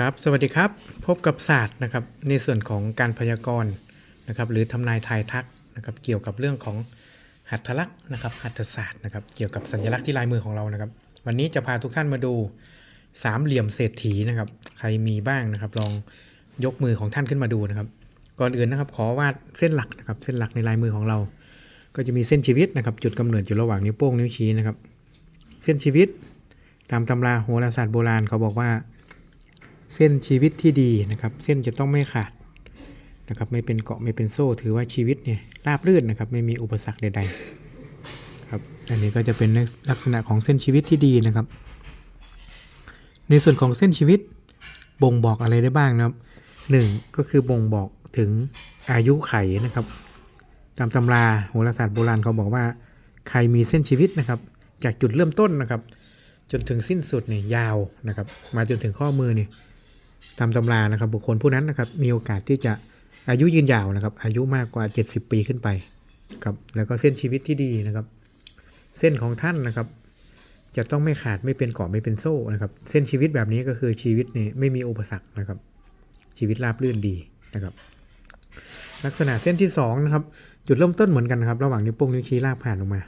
ครับ สวัสดีครับ พบกับศาสตร์นะครับ ในส่วนของการพยากรณ์นะครับ หรือทำนายทายทักนะครับ เกี่ยวกับเรื่องของหัตถลักษณ์นะครับ หัตถศาสตร์นะครับ เกี่ยวกับสัญลักษณ์ที่ลายมือของเรานะครับ วันนี้จะพาทุกท่านมาดูสามเหลี่ยมเศรษฐีนะครับ ใครมีบ้างนะครับ ลองยกมือของท่านขึ้นมาดูนะครับ ก่อนอื่นนะครับ ขอวาดเส้นหลักนะครับ เส้นหลักในลายมือของเรา ก็จะมีเส้นชีวิตนะครับ จุดกำเนิดอยู่ระหว่างนิ้วโป้งนิ้วชี้นะครับ เส้นชีวิต ตามตำราโหราศาสตร์โบราณเขาบอกว่า เส้นชีวิตที่ดีนะครับ เส้นจะต้องไม่ขาดนะครับ ไม่เป็นเกาะไม่เป็นโซ่ ถือว่าชีวิตเนี่ยราบรื่นนะครับ ไม่มีอุปสรรคใด ๆ ครับ อันนี้ก็จะเป็นลักษณะของเส้นชีวิตที่ดีนะครับ ในส่วนของเส้นชีวิตบ่งบอกอะไรได้บ้างนะครับหนึ่งก็คือบ่งบอกถึงอายุไขนะครับ ตามตำราโหราศาสตร์โบราณเขาบอกว่า ใครมีเส้นชีวิตนะครับ จากจุดเริ่มต้นนะครับ จนถึงสิ้นสุดเนี่ยยาวนะครับ มาจนถึงข้อมือเนี่ย ตามตำรานะครับ บุคคลผู้นั้นนะครับ มีโอกาสที่จะอายุยืนยาวนะครับ อายุมากกว่า 70 ปีขึ้นไปครับแล้วก็เส้นชีวิตที่ดีนะครับ เส้นของท่านนะครับ จะต้องไม่ขาดไม่เป็นเกาะไม่เป็นโซ่นะครับ เส้นชีวิตแบบนี้ก็คือชีวิตนี่ไม่มีอุปสรรคนะครับ ชีวิตราบรื่นดีนะครับ ลักษณะเส้นที่สองนะครับจุดเริ่มต้นเหมือนกันนะครับ ระหว่างนิ้วโป้งนิ้วชี้ลากผ่านลงมา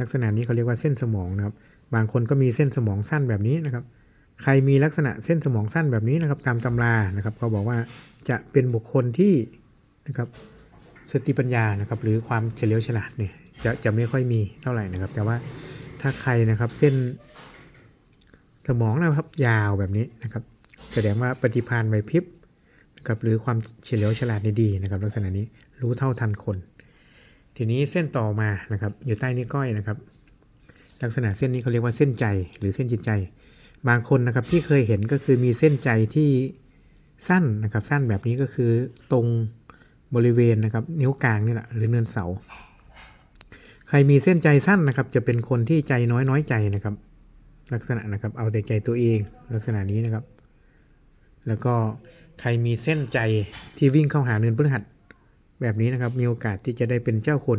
ลักษณะนี้เขาเรียกว่าเส้นสมองนะครับ บางคนก็มีเส้นสมองสั้นแบบนี้นะครับ ใครมีลักษณะเส้นสมองสั้นแบบนี้นะครับตามตำรานะครับเขาบอกว่าจะเป็นบุคคลที่นะครับสติปัญญานะครับหรือความเฉลียวฉลาดเนี่ยจะจะไม่ค่อยมีเท่าไหร่นะครับ แต่ว่าถ้าใครนะครับเส้นสมองนะครับยาวแบบนี้นะครับ แสดงว่าปฏิภาณไหวพริบนะครับหรือความเฉลียวฉลาดนี่ดีนะครับ ลักษณะนี้รู้เท่าทันคน ทีนี้เส้นต่อมานะครับ อยู่ใต้นิ้วก้อยนะครับ ลักษณะเส้นนี้เขาเรียกว่าเส้นใจหรือเส้นจิตใจ บางคนนะครับที่เคยเห็นก็คือมีเส้นใจที่สั้นนะครับ สั้นแบบนี้ก็คือตรงบริเวณนะครับนิ้วกลางนี่แหละหรือเนินเสา ใครมีเส้นใจสั้นนะครับ จะเป็นคนที่ใจน้อยน้อยใจนะครับ ลักษณะนะครับเอาแต่ใจตัวเองลักษณะนี้นะครับ แล้วก็ใครมีเส้นใจที่วิ่งเข้าหาเนินพฤหัสแบบนี้นะครับ มีโอกาสที่จะได้เป็นเจ้าคน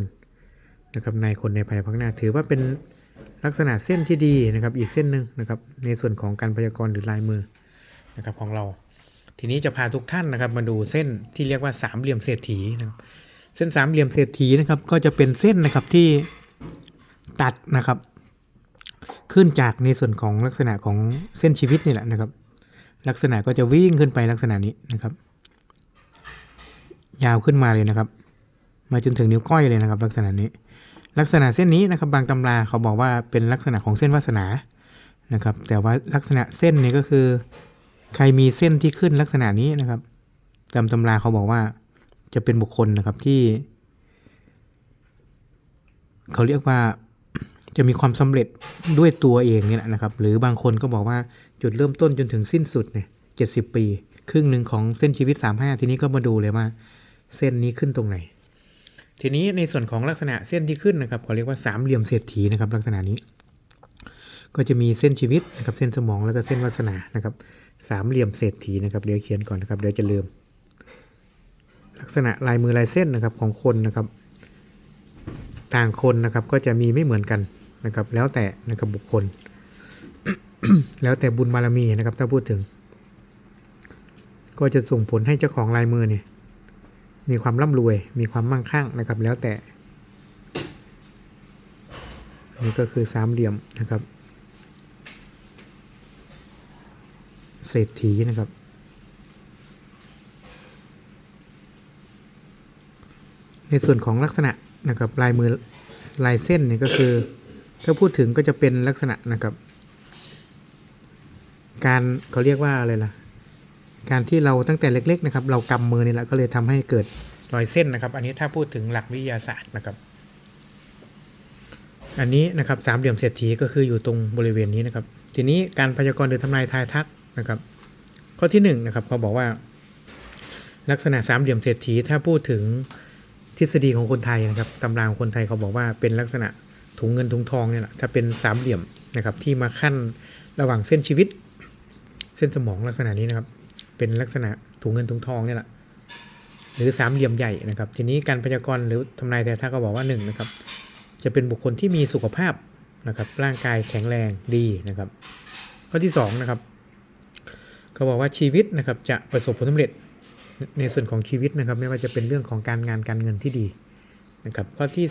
นะครับนายคนในภายภาคหน้าถือว่าเป็น ลักษณะเส้นที่ดีนะครับอีกเส้นหนึ่งนะครับในส่วนของการพยากรณ์หรือลายมือนะครับของเรา ทีนี้จะพาทุกท่านนะครับมาดูเส้นที่เรียกว่าสามเหลี่ยมเศรษฐีนะครับเส้นสามเหลี่ยมเศรษฐีนะครับก็จะเป็นเส้นนะครับที่ตัดนะครับขึ้นจากในส่วนของลักษณะของเส้นชีวิตนี่แหละนะครับ ลักษณะก็จะวิ่งขึ้นไปลักษณะนี้นะครับ ยาวขึ้นมาเลยนะครับ มาจนถึงนิ้วก้อยเลยนะครับ ลักษณะนี้ ลักษณะเส้นนี้นะครับบางตำราเขาบอกว่าเป็นลักษณะของเส้นวาสนานะครับ แต่ว่าลักษณะเส้นนี้ก็คือ ใครมีเส้นที่ขึ้นลักษณะนี้นะครับตามตำราเขาบอกว่าจะเป็นบุคคลนะครับที่ เขาเรียกว่าจะมีความสำเร็จด้วยตัวเองเนี่ยแหละนะครับ หรือบางคนก็บอกว่าจุดเริ่มต้นจนถึงสิ้นสุดเนี่ยเจ็ดสิบปี ครึ่งหนึ่งของเส้นชีวิต35ทีนี้ก็มาดูเลยว่า เส้นนี้ขึ้นตรงไหน ทีนี้ในส่วนของลักษณะเส้นที่ขึ้นนะครับเขาเรียกว่าสามเหลี่ยมเศรษฐีนะครับ ลักษณะนี้ ก็จะมีเส้นชีวิตนะครับเส้นสมองแล้วก็เส้นวาสนานะครับสามเหลี่ยมเศรษฐีนะครับเดี๋ยวเขียนก่อนนะครับเดี๋ยวจะลืม ลักษณะลายมือลายเส้นนะครับของคนนะครับต่างคนนะครับก็จะมีไม่เหมือนกันนะครับ แล้วแต่นะครับบุคคล แล้วแต่บุญบารมีนะครับถ้าพูดถึง ก็จะส่งผลให้เจ้าของลายมือเนี่ย มีความร่ำรวย มีความมั่งคั่งนะครับ แล้วแต่ นี่ก็คือสามเหลี่ยมนะครับ เศรษฐีนะครับ ในส่วนของลักษณะนะครับลายมือลายเส้นเนี่ยก็คือ ถ้าพูดถึงก็จะเป็นลักษณะนะครับ การเขาเรียกว่าอะไรล่ะ การที่เราตั้งแต่เล็ก ๆ นะครับ เรากำมือนี่แหละก็เลยทำให้เกิดรอยเส้นนะครับ อันนี้ถ้าพูดถึงหลักวิทยาศาสตร์นะครับ อันนี้นะครับสามเหลี่ยมเศรษฐีก็คืออยู่ตรงบริเวณนี้นะครับ ทีนี้การพยากรณ์หรือทำนายทายทักนะครับ ข้อที่หนึ่งนะครับเขาบอกว่า ลักษณะสามเหลี่ยมเศรษฐีถ้าพูดถึงทฤษฎีของคนไทยนะครับตำราของคนไทยเขาบอกว่าเป็นลักษณะถุงเงินถุงทองเนี่ยแหละถ้าเป็นสามเหลี่ยมนะครับที่มาขั้นระหว่างเส้นชีวิต เส้นสมองลักษณะนี้นะครับ เป็นลักษณะถุงเงินถุงทองเนี่ยแหละหรือสามเหลี่ยมใหญ่นะครับ ทีนี้การพยากรณ์หรือทำนายแต่ถ้าก็บอกว่าหนึ่งนะครับ จะเป็นบุคคลที่มีสุขภาพนะครับ ร่างกายแข็งแรงดีนะครับ ข้อที่สองนะครับก็บอกว่าชีวิตนะครับจะประสบผลสำเร็จในส่วนของชีวิตนะครับ ไม่ว่าจะเป็นเรื่องของการงานการเงินที่ดีนะครับ ข้อที่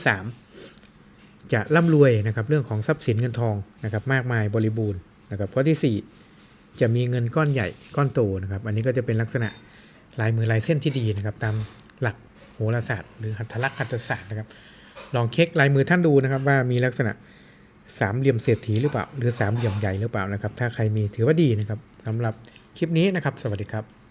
3 จะร่ำรวยนะครับ เรื่องของทรัพย์สินเงินทองนะครับ มากมายบริบูรณ์นะครับ ข้อทีสี่4 จะมีเงินก้อนใหญ่ก้อนโตนะครับ อันนี้ก็จะเป็นลักษณะลายมือลายเส้นที่ดีนะครับ ตามหลักโหราศาสตร์ หรือหัตถลักษณ์หัตถศาสตร์นะครับ ลองเช็คลายมือท่านดูนะครับ ว่ามีลักษณะสามเหลี่ยมเศรษฐีหรือเปล่า หรือสามเหลี่ยมใหญ่หรือเปล่านะครับ ถ้าใครมีถือว่าดีนะครับสำหรับคลิปนี้นะครับ สวัสดีครับ